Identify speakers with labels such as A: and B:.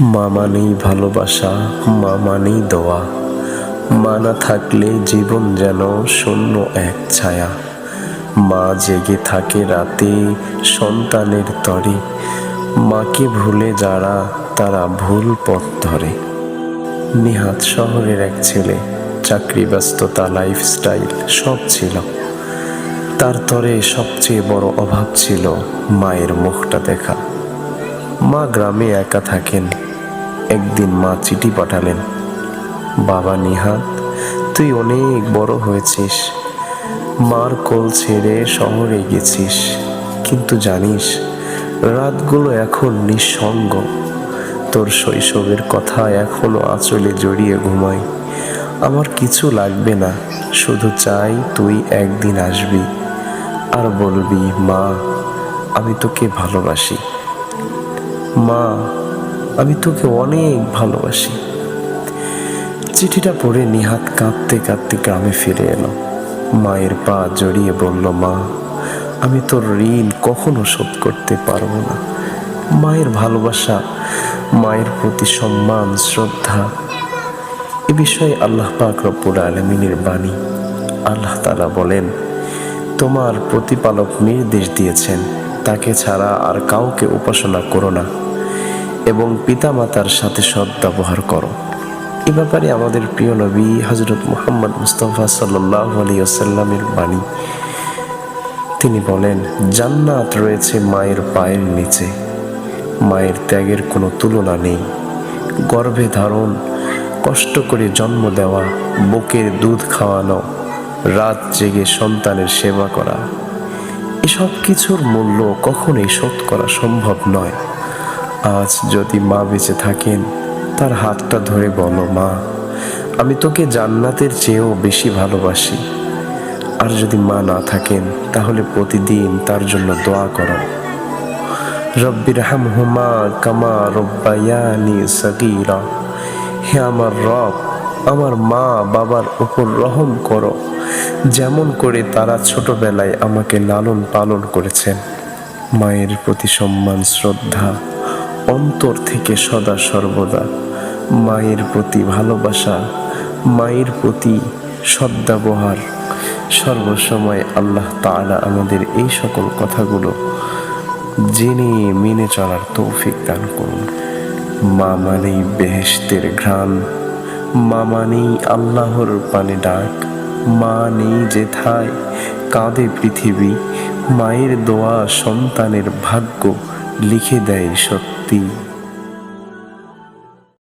A: মা মানেই ভালোবাসা মা মানেই দোয়া। মা না থাকলে জীবন যেন শূন্য এক ছায়া। মা জেগে থাকে রাতে সন্তানের তরে। মাকে ভুলে যারা তারা ভুল পথ ধরে। নিহাত শহরের এক ছেলে, চাকরি ব্যস্ততা লাইফস্টাইল সব ছিল। তার তরে সবচেয়ে বড় অভাব ছিল মায়ের মুখটা দেখা। মা গ্রামে একা থাকেন। একদিন মা চিঠি পাঠালেন, বাবা নিহাত তুই অনেক বড় হয়েছিস। মার কোল ছেড়ে শহরে গেছিস। কিন্তু জানিস, রাতগুলো এখন নিঃসঙ্গ। তোর শৈশবের কথা এখনও আঁচলে জড়িয়ে ঘুমাই আমার কিছু লাগবে না, শুধু চাই তুই একদিন আসবি। আর বলবি, মা, আমি তোকে ভালোবাসি। মা, আমি তোকে অনেক ভালোবাসি। চিঠিটা পড়ে নিহাত কাঁদতে কাঁদতে গ্রামে ফিরে এলো। মায়ের পা জড়িয়ে বলল, মা, আমি তোর ঋণ কখনো শোধ করতে পারব না। মায়ের ভালোবাসা, মায়ের প্রতি সম্মান, শ্রদ্ধা, এ বিষয়ে আল্লাহ পাক রব্বুল আলমিনের বাণী। আল্লাহ তালা বলেন, তোমার প্রতিপালক নির্দেশ দিয়েছেন, তাকে ছাড়া আর কাউকে উপাসনা করো না। এবং পিতামাতার সাথে সৎ ব্যবহার করো। এ ব্যাপারে আমাদের প্রিয় নবী হজরত মুহাম্মদ মুস্তফা সাল্লাহ আলিয়াল্লামের বাণী। তিনি বলেন, জান্নাত রয়েছে মায়ের পায়ের নিচে। মায়ের ত্যাগের কোনো তুলনা নেই। গর্ভে ধারণ, কষ্ট করে জন্ম দেওয়া, বুকের দুধ খাওয়ানো, রাত জেগে সন্তানের সেবা করা। এসব কিছুর মূল্য কখনোই শোধ করা সম্ভব নয়। আজ যদি মা বেঁচে থাকেন, তার হাতটা ধরে বলো, মা, আমি তোকে জান্নাতের চেয়েও বেশি ভালোবাসি। আর যদি মা না থাকেন, তাহলে প্রতিদিন তার জন্য দোয়া করো। রব্বির হাম হুমা কামা রব্বায়ানি সগীরা। হে আমার রব, আমার মা বাবার উপর রহম করো। যেমন করে তারা ছোটবেলায় আমাকে লালন পালন করেছেন। মায়ের প্রতি সম্মান, শ্রদ্ধা অন্তর থেকে সদা সর্বদা। মায়ের প্রতি ভালোবাসা, মায়ের প্রতি সদ্ব্যবহার। সর্বসময় আল্লাহ তাআলা আমাদের এই সকল কথাগুলো জেনে মেনে চলার তৌফিক দান করুন। মা মানেই বেহেশতের ঘ্রাণ। মা মানেই আল্লাহর পানে ডাক। মা নেই যেথায় কাঁদে পৃথিবী। মায়ের দোয়া সন্তানের ভাগ্য। লিখে দেয় সত্যি